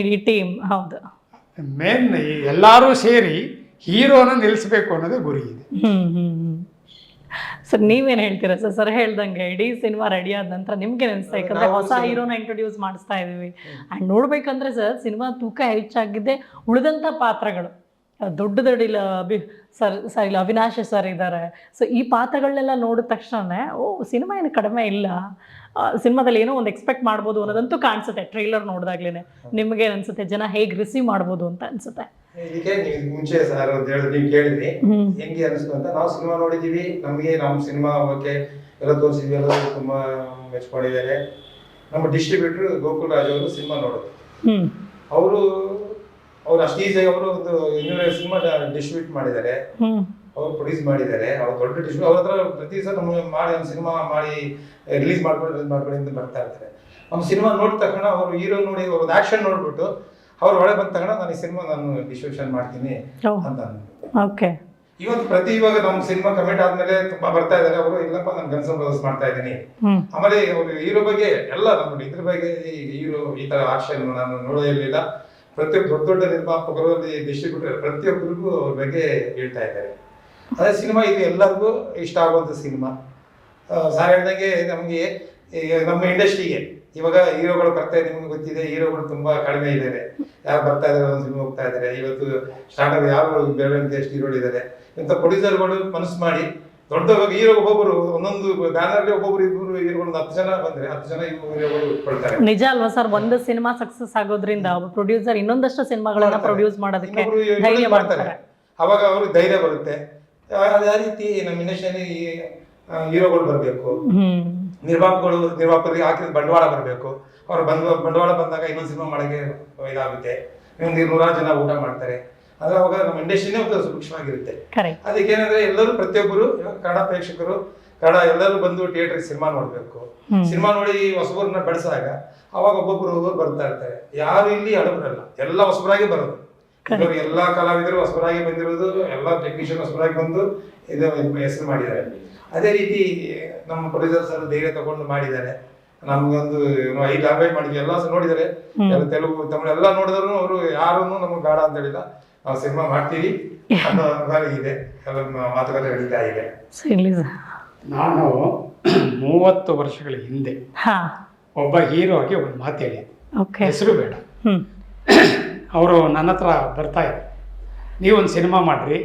ಇಡೀ ಟೀಮ್ ಹೌದು. ಮೇನ್ ಎಲ್ಲರೂ ಸೇರಿ ಹೀರೋನ ನಿಲ್ಲಿಸಬೇಕು ಅನ್ನೋದೇ ಗುರಿ ಇದೆ. ಸರ್ ನೀವೇನು ಹೇಳ್ತೀರಾ? ಸರ್ ಸರ್ ಹೇಳ್ದಂಗೆ ಇಡೀ ಸಿನಿಮಾ ರೆಡಿ ಆದ ನಂತರ ನಿಮ್ಗೆ ಅನಿಸ್ತಾ ಯಾಕಂದ್ರೆ ಹೊಸ ಹೀರೋನ ಇಂಟ್ರೊಡ್ಯೂಸ್ ಮಾಡಿಸ್ತಾ ಇದೀವಿ ಅಂಡ್ ನೋಡ್ಬೇಕಂದ್ರೆ ಸರ್ ಸಿನಿಮಾ ತೂಕ ಹೆಚ್ಚಾಗಿದೆ ಉಳಿದಂಥ ಪಾತ್ರಗಳು. ದೊಡ್ಡ ದೊಡ್ಡ ಅಭಿ ಸರ್ ಸರ್ ಇಲ್ಲ ಅವಿನಾಶ್ ಸರ್ ಇದ್ದಾರೆ. ಸೊ ಈ ಪಾತ್ರಗಳನ್ನೆಲ್ಲ ನೋಡಿದ ತಕ್ಷಣ ಓ ಸಿನಿಮಾ ಏನು ಕಡಿಮೆ ಇಲ್ಲ. ಸಿನಿಮಾದಲ್ಲಿ ಏನೋ ಒಂದು ಎಕ್ಸ್ಪೆಕ್ಟ್ ಮಾಡ್ಬೋದು ಅನ್ನೋದಂತೂ ಕಾಣಿಸುತ್ತೆ ಟ್ರೈಲರ್ ನೋಡಿದಾಗ್ಲೇ ನಿಮಗೆ ಅನ್ಸುತ್ತೆ? ಜನ ಹೇಗೆ ರಿಸೀವ್ ಮಾಡ್ಬೋದು ಅಂತ ಅನ್ಸುತ್ತೆ. ಇದಕ್ಕೆ ನೀವು ಮುಂಚೆ ಸರ್ ಅಂತ ಹೇಳಿ ನೀವು ಕೇಳಿದ್ರಿ. ಹೆಂಗೆ ಅನಿಸ್ತು ಅಂತ ನಾವು ಸಿನಿಮಾ ನೋಡಿದೀವಿ. ನಮಗೆ ನಮ್ಮ ಸಿನಿಮಾ ಓಕೆ ಎಲ್ಲ ತೋರಿಸಿದ್ವಿ. ಎಲ್ಲ ತುಂಬಾ ಮೆಚ್ಕೊಂಡಿದ್ದಾರೆ ನಮ್ಮ ಡಿಸ್ಟ್ರಿಬ್ಯೂಟರ್ ಗೋಕುಲ್ ರಾಜ್ ಅವರು ಸಿನಿಮಾ ನೋಡೋದು. ಅವರು ಅವ್ರು ಅಷ್ಟು ಈಸಿಯಾಗಿ ಅವರು ಒಂದು ಇನ್ನೂರೈದು ಸಿನಿಮಾ ಡಿಸ್ಟ್ರಿಬ್ಯೂಟ್ ಮಾಡಿದ್ದಾರೆ. ಅವ್ರು ಪ್ರೊಡ್ಯೂಸ್ ಮಾಡಿದ್ದಾರೆ. ಅವ್ರು ದೊಡ್ಡ ಡಿಸ್ಟ್ರಿಬ್ಯೂಟ್ ಅವ್ರ ಹತ್ರ ಪ್ರತಿ ಸಲ ನಮಗೆ ಮಾಡಿ ಒಂದು ಸಿನಿಮಾ ಮಾಡಿ ರಿಲೀಸ್ ಮಾಡ್ಕೊಂಡು ರಿಲೀಸ್ ಮಾಡ್ಕೊಂಡು ಅಂತ ಬರ್ತಾ ಇರ್ತಾರೆ. ನಮ್ಮ ಸಿನಿಮಾ ನೋಡಿದ ತಕ್ಷಣ ಅವರು ಹೀರೋ ನೋಡಿ ಅವ್ರದ್ದು ಆಕ್ಷನ್ ನೋಡ್ಬಿಟ್ಟು ಅವ್ರು ಒಳಗೆ ಬಂದ ತಕ್ಷಣ ನಾನು ಈ ಸಿನಿಮಾ ನಾನು ಡಿಸ್ಟ್ರಿಬ್ಯೂಷನ್ ಮಾಡ್ತೀನಿ ಅಂತ. ಓಕೆ. ಇವತ್ತು ಪ್ರತಿ ಇವಾಗ ನಮ್ಮ ಸಿನಿಮಾ ಕಮಿಟ್ ಆದ್ಮೇಲೆ ತುಂಬಾ ಬರ್ತಾ ಇದಾರೆ. ಅವರು ಇಲ್ಲಪ್ಪ ನಾನು ಗನ್ಸ್ ಬ್ರದರ್ಸ್ ಮಾಡ್ತಾ ಇದ್ದೀನಿ. ಆಮೇಲೆ ಅವರು ಹೀರೋ ಬಗ್ಗೆ ಎಲ್ಲ ನಮ್ಮ ಇದ್ರ ಬಗ್ಗೆ ಹೀರೋ ಈ ತರ ಆಕ್ಷನ್ ನಾನು ನೋಡೇ ಇರಲಿಲ್ಲ. ಪ್ರತಿಯೊಬ್ಬ ದೊಡ್ಡ ದೊಡ್ಡ ನಿರ್ಮಾಪಕರು ಡಿಸ್ಟ್ರಿಬ್ಯೂಟರ್ ಪ್ರತಿಯೊಬ್ಬರಿಗೂ ಅವ್ರ ಬಗ್ಗೆ ಹೇಳ್ತಾ ಇದ್ದಾರೆ. ಅದೇ ಸಿನಿಮಾ ಇದು ಎಲ್ಲರಿಗೂ ಇಷ್ಟ ಆಗುವಂಥ ಸಿನಿಮಾ. ಸರ್ ಹೇಳ್ದಂಗೆ ನಮಗೆ ನಮ್ಮ ಇಂಡಸ್ಟ್ರಿಗೆ ಇವಾಗ ಹೀರೋಗಳು ಬರ್ತಾ ನಿಮ್ಗೆ ಗೊತ್ತಿದೆ, ಹೀರೋಗಳು ತುಂಬಾ ಕಡಿಮೆ ಇದ್ದಾರೆ. ಯಾರು ಬರ್ತಾ ಇದ್ದಾರೆ ಒಂದು ಸಿನಿಮಾ ಹೋಗ್ತಾ ಇದ್ದಾರೆ. ಇವತ್ತು ಸ್ಟಾರ್ಟರ್ ಯಾರು ಬೆಳವಣಿಗೆ ಎಷ್ಟು ಹೀರೋಗಳು ಇದ್ದಾರೆ. ಇಂಥ ಪ್ರೊಡ್ಯೂಸರ್ಗಳು ಮನಸ್ಸು ಮಾಡಿ ದೊಡ್ಡ ಹೀರೋ ಒಬ್ಬೊಬ್ಬರು ಒಂದೊಂದು ಬ್ಯಾನರ್ಲಿ ಒಬ್ಬೊಬ್ರು ಇಬ್ಬರು ಹೀರೋಗಳು ಒಂದು ಹತ್ತು ಜನ ಬಂದ್ರೆ ಹತ್ತು ಜನ ಹೀರೋಗಳು ಇಟ್ಕೊಳ್ತಾರೆ. ನಿಜ ಅಲ್ವಾ ಸರ್? ಒಂದು ಸಿನಿಮಾ ಸಕ್ಸಸ್ ಆಗೋದ್ರಿಂದ ಪ್ರೊಡ್ಯೂಸರ್ ಇನ್ನೊಂದಷ್ಟು ಸಿನಿಮಾಗಳನ್ನ ಪ್ರೊಡ್ಯೂಸ್ ಮಾಡೋದಕ್ಕೆ ಧೈರ್ಯ ಮಾಡ್ತಾರೆ. ಅವಾಗ ಅವ್ರಿಗೆ ಧೈರ್ಯ ಬರುತ್ತೆ. ಅದೇ ರೀತಿ ನಮ್ಮ ಇಂಡಸ್ಟ್ರಿಯಲ್ಲಿ ಹೀರೋಗಳು ಬರಬೇಕು. ನಿರ್ವಾಪಕರು ನಿರ್ವಾಪಕರಿಗೆ ಹಾಕಿದ ಬಂಡವಾಳ ಬರಬೇಕು. ಅವ್ರು ಬಂದ ಬಂಡವಾಳ ಬಂದಾಗ ಇನ್ನೊಂದು ಸಿನಿಮಾ ಮಾಡೋಕ್ಕೆ ಇದಾಗುತ್ತೆ. ಇನ್ನೊಂದು ನೂರಾರು ಜನ ಊಟ ಮಾಡ್ತಾರೆ. ಆದ್ರೆ ಅವಾಗ ನಮ್ಮ ಇಂಡಸ್ಟ್ರಿನೇ ಒಂದು ಸೂಕ್ಷ್ಮವಾಗಿರುತ್ತೆ. ಅದಕ್ಕೆ ಏನಂದ್ರೆ ಎಲ್ಲರೂ ಪ್ರತಿಯೊಬ್ಬರು ಕನ್ನಡ ಪ್ರೇಕ್ಷಕರು ಕನ್ನಡ ಎಲ್ಲರೂ ಬಂದು ಥಿಯೇಟರ್ ಸಿನಿಮಾ ನೋಡ್ಬೇಕು. ಸಿನಿಮಾ ನೋಡಿ ಹೊಸಬರನ್ನ ಬೆಳೆಸಾಗ ಅವಾಗ ಒಬ್ಬೊಬ್ರು ಬರ್ತಾ ಇರ್ತಾರೆ. ಯಾರು ಇಲ್ಲಿ ಹಳಬರಲ್ಲ ಎಲ್ಲ ಹೊಸಬರಾಗಿ ಬರೋದು. ಎಲ್ಲ ಕಲಾವಿದರು ಹೊಸಬರಾಗಿ ಬಂದಿರೋದು ಎಲ್ಲ ಟೆಕ್ನಿಷಿಯನ್ ಹೊಸಬರಾಗಿ ಬಂದು ಇದು ಹೆಸರು ಮಾಡಿದ್ದಾರೆ. ಅದೇ ರೀತಿ ನಮ್ಮ ಪ್ರೊಡ್ಯೂಸರ್ ಸರ್ ಧೈರ್ಯ ತಗೊಂಡು ಮಾಡಿದ್ದಾರೆ. ನಮ್ಗೊಂದು ಒಂದು ಐದು ಲ್ಯಾಂಗ್ವೇಜ್ ಮಾಡಿದ್ವಿ. ಎಲ್ಲ ನೋಡಿದ್ದಾರೆ. ತೆಲುಗು ತಮಿಳು ಎಲ್ಲ ನೋಡಿದ್ರು ಅವರು ಯಾರನ್ನು ನಮ್ಗೆ ಬೇಡ ಅಂತ ಹೇಳಿಲ್ಲ. ನಾವು ಸಿನಿಮಾ ಮಾಡ್ತೀವಿ ಅನ್ನೋ ಇದೆ. ಮಾತುಕತೆ ನಡೀತಾ ಇದೆ. ನಾನು ಮೂವತ್ತು ವರ್ಷಗಳ ಹಿಂದೆ ಒಬ್ಬ ಒಬ್ಬ ಹೀರೋಗೆ ಒಂದು ಮಾತು ಹೇಳಿ ಓಕೆ ಹೆಸರು ಬೇಡ. ಅವರು ನನ್ನ ಹತ್ರ ಬರ್ತಾ ಇದ್ರು ನೀವೊಂದು ಸಿನಿಮಾ ಮಾಡ್ರಿ.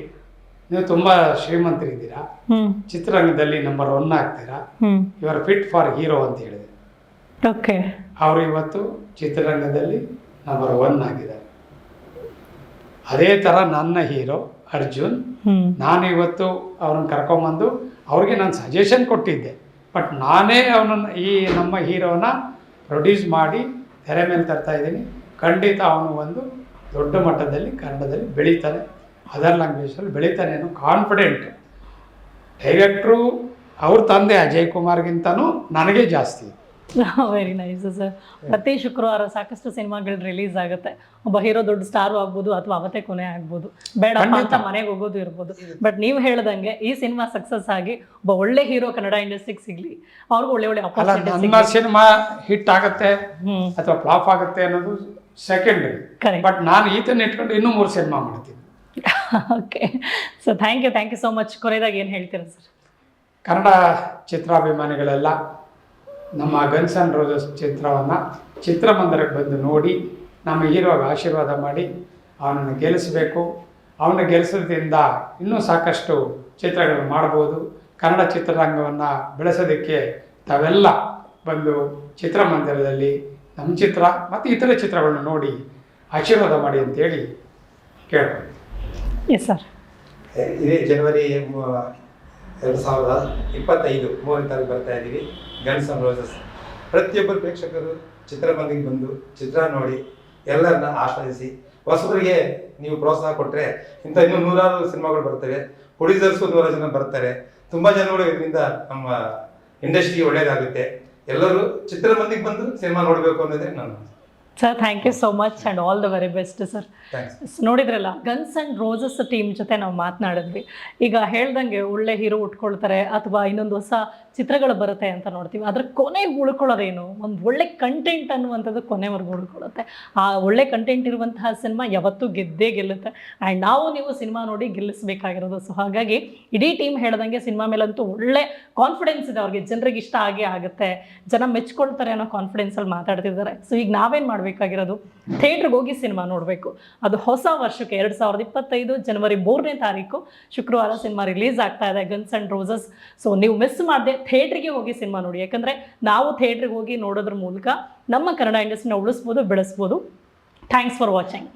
ನೀವು ತುಂಬ ಶ್ರೀಮಂತರಿದ್ದೀರಾ. ಚಿತ್ರರಂಗದಲ್ಲಿ ನಂಬರ್ ಒನ್ ಆಗ್ತೀರಾ. You are fit for hero ಅಂತ ಹೇಳಿದೆ. ಓಕೆ ಅವರು ಇವತ್ತು ಚಿತ್ರರಂಗದಲ್ಲಿ ನಂಬರ್ ಒನ್ ಆಗಿದ್ದಾರೆ. ಅದೇ ಥರ ನನ್ನ ಹೀರೋ ಅರ್ಜುನ್ ನಾನು ಇವತ್ತು ಅವ್ರನ್ನ ಕರ್ಕೊಂಬಂದು ಅವ್ರಿಗೆ ನಾನು ಸಜೆಷನ್ ಕೊಟ್ಟಿದ್ದೆ. ಬಟ್ ನಾನೇ ಅವನನ್ನು ಈ ನಮ್ಮ ಹೀರೋನ ಪ್ರೊಡ್ಯೂಸ್ ಮಾಡಿ ತೆರೆ ಮೇಲೆ ತರ್ತಾ ಇದ್ದೀನಿ. ಖಂಡಿತ ಅವನು ಒಂದು ದೊಡ್ಡ ಮಟ್ಟದಲ್ಲಿ ಕನ್ನಡದಲ್ಲಿ ಬೆಳೀತಾನೆ. ಅದರ್ ಲ್ಯಾಂಗ್ವೇಜಲ್ಲಿ ಬೆಳೀತಾನೆ ಅನ್ನೋ ಕಾನ್ಫಿಡೆಂಟ್ ಡೈರೆಕ್ಟ್ರು ಅವ್ರ ತಂದೆ ಅಜಯ್ ಕುಮಾರ್ಗಿಂತನೂ ನನಗೆ ಜಾಸ್ತಿ. ವೆರಿ ನೈಸ್ ಸರ್ ಪ್ರತಿ ಶುಕ್ರವಾರ ಸಾಕಷ್ಟು ಸಿನಿಮಾಗಳು ರಿಲೀಸ್ ಆಗುತ್ತೆ. ಒಬ್ಬ ಹೀರೋ ದೊಡ್ಡ ಸ್ಟಾರು ಆಗ್ಬೋದು ಅಥವಾ ಅವತ್ತೇ ಕೊನೆ ಆಗ್ಬೋದು. ಬೇಡ ಅಂತ. ಮನೆಗೆ ಹೋಗೋದು ಇರ್ಬೋದು. ಬಟ್ ನೀವು ಹೇಳ್ದಂಗೆ ಈ ಸಿನಿಮಾ ಸಕ್ಸಸ್ ಆಗಿ ಒಬ್ಬ ಒಳ್ಳೆ ಹೀರೋ ಕನ್ನಡ ಇಂಡಸ್ಟ್ರಿಗೆ ಸಿಗ್ಲಿ. ಅವ್ರಿಗೂ ಒಳ್ಳೆ ಒಳ್ಳೆ ನನ್ನ ಸಿನಿಮಾ ಹಿಟ್ ಆಗುತ್ತೆ ಅಥವಾ ಫ್ಲಾಪ್ ಆಗುತ್ತೆ ಅನ್ನೋದು ಸೆಕೆಂಡ್ ಬಟ್ ನಾನು ಈತನ ಇಟ್ಕೊಂಡು ಇನ್ನೂ ಮೂರು ಸಿನಿಮಾ ಮಾಡ್ತೀನಿ. Okay so thank you thank you so much ಕೊನೆಯದಾಗ ಏನು ಹೇಳ್ತೀರಾ ಸರ್ ಕನ್ನಡ ಚಿತ್ರಾಭಿಮಾನಿಗಳೆಲ್ಲ ನಮ್ಮ ಗನ್ಸ್ ಆ್ಯಂಡ್ ರೋಸಸ್ ಚಿತ್ರವನ್ನು ಚಿತ್ರಮಂದಿರಕ್ಕೆ ಬಂದು ನೋಡಿ ನಮ್ಮ ಹೀರೋಗೆ ಆಶೀರ್ವಾದ ಮಾಡಿ ಅವನನ್ನು ಗೆಲ್ಲಿಸಬೇಕು. ಅವನ ಗೆಲ್ಲಿಸೋದ್ರಿಂದ ಇನ್ನೂ ಸಾಕಷ್ಟು ಚಿತ್ರಗಳನ್ನು ಮಾಡ್ಬೋದು. ಕನ್ನಡ ಚಿತ್ರರಂಗವನ್ನು ಬೆಳೆಸೋದಕ್ಕೆ ತಾವೆಲ್ಲ ಬಂದು ಚಿತ್ರಮಂದಿರದಲ್ಲಿ ನಮ್ಮ ಚಿತ್ರ ಮತ್ತು ಇತರ ಚಿತ್ರಗಳನ್ನು ನೋಡಿ ಆಶೀರ್ವಾದ ಮಾಡಿ ಅಂತೇಳಿ ಕೇಳ್ಬೋದು ಎಸ್ ಸರ್ ಇದೇ ಜನವರಿ ಎರಡು ಸಾವಿರದ ಇಪ್ಪತ್ತೈದು ಮೂರನೇ ತಾರೀಕು ಬರ್ತಾ ಇದ್ದೀವಿ. ಗನ್ಸ್ ಅಂಡ್ ರೋಸಸ್ ಪ್ರತಿಯೊಬ್ಬರು ಪ್ರೇಕ್ಷಕರು ಚಿತ್ರಮಂದಿಗೆ ಬಂದು ಚಿತ್ರ ನೋಡಿ ಎಲ್ಲರನ್ನ ಆಶ್ರಯಿಸಿ ಹೊಸಬರಿಗೆ ನೀವು ಪ್ರೋತ್ಸಾಹ ಕೊಟ್ಟರೆ ಇಂಥ ಇನ್ನೂ ನೂರಾರು ಸಿನಿಮಾಗಳು ಬರ್ತವೆ. ಪ್ರೊಡ್ಯೂಸರ್ಸು ನೂರಾರು ಜನ ಬರ್ತಾರೆ. ತುಂಬ ಜನಗಳು ಇದರಿಂದ ನಮ್ಮ ಇಂಡಸ್ಟ್ರಿಗೆ ಒಳ್ಳೆಯದಾಗುತ್ತೆ ಎಲ್ಲರೂ ಚಿತ್ರಮಂದಿಗೆ ಬಂದು ಸಿನಿಮಾ ನೋಡಬೇಕು ಅನ್ನೋದೇ ನಾನು sir thank you so much and all the very best sir ನೋಡಿದ್ರಲ್ಲ ಗನ್ಸ್ ಆ್ಯಂಡ್ ರೋಸಸ್ ಟೀಮ್ ಜೊತೆ ನಾವು ಮಾತನಾಡಿದ್ವಿ. ಈಗ ಹೇಳ್ದಂಗೆ ಒಳ್ಳೆ ಹೀರೋ ಉಟ್ಕೊಳ್ತಾರೆ ಅಥವಾ ಇನ್ನೊಂದು ಹೊಸ ಚಿತ್ರಗಳು ಬರುತ್ತೆ ಅಂತ ನೋಡ್ತೀವಿ. ಅದ್ರ ಕೊನೆಗೆ ಉಳ್ಕೊಳ್ಳೋದೇನು? ಒಂದು ಒಳ್ಳೆ ಕಂಟೆಂಟ್ ಅನ್ನುವಂಥದ್ದು ಕೊನೆವರೆಗೂ ಉಳ್ಕೊಳ್ಳುತ್ತೆ. ಆ ಒಳ್ಳೆ ಕಂಟೆಂಟ್ ಇರುವಂತಹ ಸಿನಿಮಾ ಯಾವತ್ತೂ ಗೆದ್ದೇ ಗೆಲ್ಲುತ್ತೆ. ಆ್ಯಂಡ್ ನಾವು ನೀವು ಸಿನಿಮಾ ನೋಡಿ ಗೆಲ್ಲಿಸಬೇಕಾಗಿರೋದು. ಸೊ ಹಾಗಾಗಿ ಇಡೀ ಟೀಮ್ ಹೇಳ್ದಂಗೆ ಸಿನಿಮಾ ಮೇಲಂತೂ ಒಳ್ಳೆ ಕಾನ್ಫಿಡೆನ್ಸ್ ಇದೆ ಅವ್ರಿಗೆ. ಜನರಿಗೆ ಇಷ್ಟ ಆಗೇ ಆಗುತ್ತೆ. ಜನ ಮೆಚ್ಕೊಳ್ತಾರೆ ಅನ್ನೋ ಕಾನ್ಫಿಡೆನ್ಸಲ್ಲಿ ಮಾತಾಡ್ತಿದ್ದಾರೆ. ಸೊ ಈಗ ನಾವೇನು ಮಾಡಬೇಕಾಗಿರೋದು? ಥಿಯೇಟ್ರಿಗೆ ಹೋಗಿ ಸಿನಿಮಾ ನೋಡಬೇಕು. ಅದು ಹೊಸ ವರ್ಷಕ್ಕೆ ಎರಡು ಸಾವಿರದ ಇಪ್ಪತ್ತೈದು ಜನವರಿ ಮೂರನೇ ತಾರೀಕು ಶುಕ್ರವಾರ ಸಿನಿಮಾ ರಿಲೀಸ್ ಆಗ್ತಾ ಇದೆ. ಗನ್ಸ್ ಆ್ಯಂಡ್ ರೋಸಸ್ ಸೊ ನೀವು ಮಿಸ್ ಮಾಡದೆ ಥಿಯೇಟ್ರಿಗೆ ಹೋಗಿ ಸಿನಿಮಾ ನೋಡಿ. ಯಾಕಂದರೆ ನಾವು ಥಿಯೇಟ್ರಿಗೆ ಹೋಗಿ ನೋಡೋದ್ರ ಮೂಲಕ ನಮ್ಮ ಕನ್ನಡ ಇಂಡಸ್ಟ್ರಿನ ಉಳಿಸ್ಬೋದು, ಬೆಳೆಸ್ಬೋದು. Thanks for watching